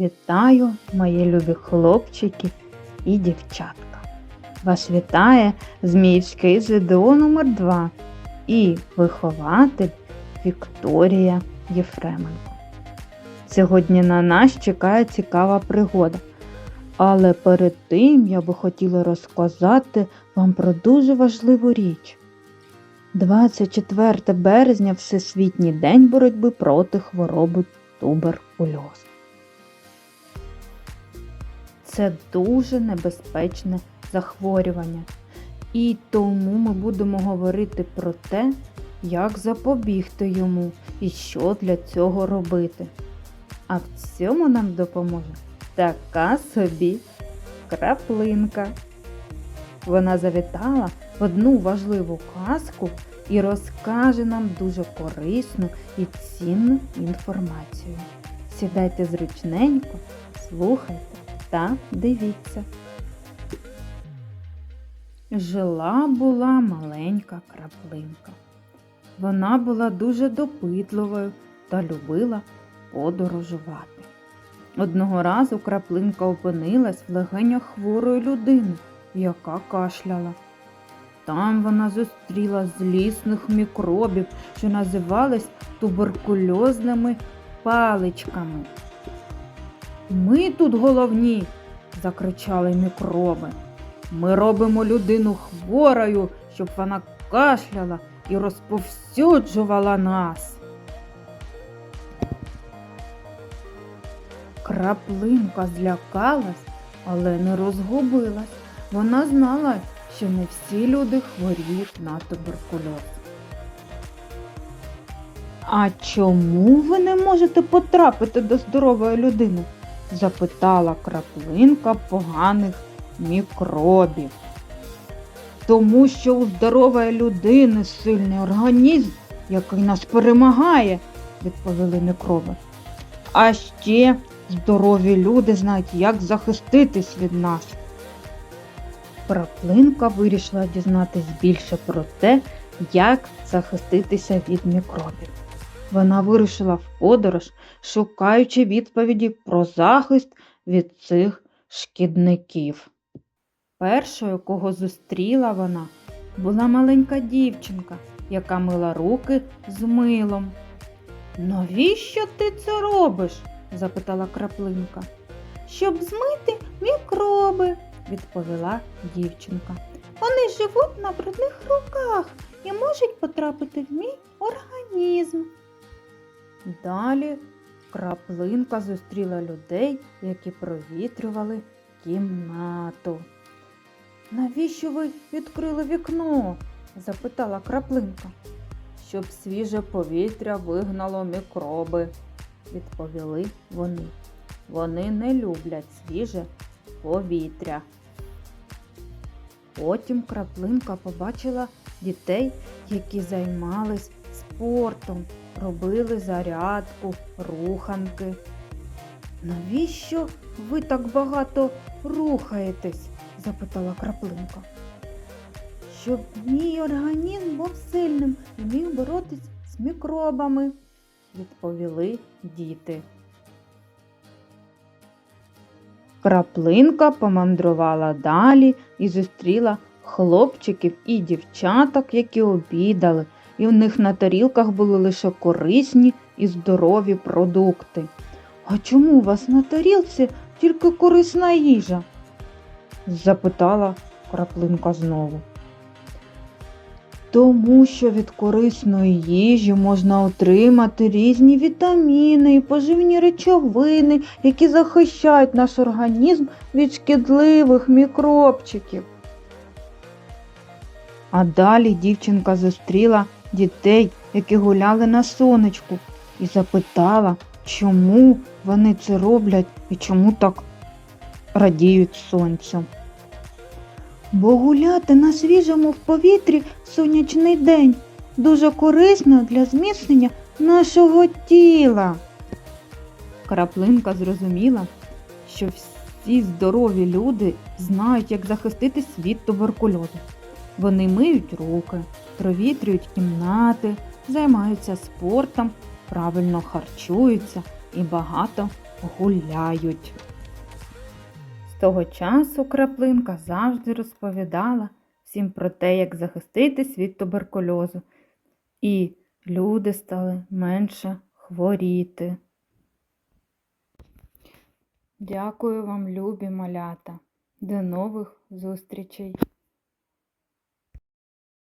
Вітаю, мої любі хлопчики і дівчатка. Вас вітає Зміївський ЗДО номер 2 і вихователь Вікторія Єфременко. Сьогодні на нас чекає цікава пригода. Але перед тим я би хотіла розказати вам про дуже важливу річ. 24 березня Всесвітній день боротьби проти хвороби туберкульоз. Це дуже небезпечне захворювання. І тому ми будемо говорити про те, як запобігти йому і що для цього робити. А в цьому нам допоможе така собі краплинка. Вона завітала в одну важливу казку і розкаже нам дуже корисну і цінну інформацію. Сідайте зручненько, слухайте та дивіться. Жила була маленька краплинка. Вона була дуже допитливою та любила подорожувати. Одного разу краплинка опинилась в легенях хворої людини, яка кашляла. Там вона зустріла злісних мікробів, що називались туберкульозними паличками. Ми тут головні, закричали мікроби. Ми робимо людину хворою, щоб вона кашляла і розповсюджувала нас. Краплинка злякалась, але не розгубилась. Вона знала, що не всі люди хворіють на туберкульоз. А чому ви не можете потрапити до здорової людини? Запитала краплинка поганих мікробів. Тому що у здорової людини сильний організм, який нас перемагає, відповіли мікроби. А ще здорові люди знають, як захиститись від нас. Краплинка вирішила дізнатись більше про те, як захиститися від мікробів. Вона вирушила в подорож, шукаючи відповіді про захист від цих шкідників. Першою, кого зустріла вона, була маленька дівчинка, яка мила руки з милом. Навіщо ти це робиш? запитала краплинка. Щоб змити мікроби, відповіла дівчинка. Вони живуть на брудних руках і можуть потрапити в мій організм. Далі краплинка зустріла людей, які провітрювали кімнату. Навіщо ви відкрили вікно? запитала краплинка. Щоб свіже повітря вигнало мікроби, відповіли вони. Вони не люблять свіже повітря. Потім краплинка побачила дітей, які займались спортом, робили зарядку, руханки. Навіщо ви так багато рухаєтесь? запитала краплинка. Щоб мій організм був сильним і міг боротись з мікробами, відповіли діти. Краплинка помандрувала далі і зустріла хлопчиків і дівчаток, які обідали, і в них на тарілках були лише корисні і здорові продукти. А чому у вас на тарілці тільки корисна їжа? запитала краплинка знову. Тому що від корисної їжі можна отримати різні вітаміни і поживні речовини, які захищають наш організм від шкідливих мікробчиків. А далі дівчинка зустріла дітей, які гуляли на сонечку, і запитала, чому вони це роблять і чому так радіють сонцю. Бо гуляти на свіжому в повітрі в сонячний день дуже корисно для зміцнення нашого тіла. Краплинка зрозуміла, що всі здорові люди знають, як захиститись від туберкульозу. Вони миють руки, провітрюють кімнати, займаються спортом, правильно харчуються і багато гуляють. З того часу краплинка завжди розповідала всім про те, як захиститись від туберкульозу. І люди стали менше хворіти. Дякую вам, любі малята. До нових зустрічей!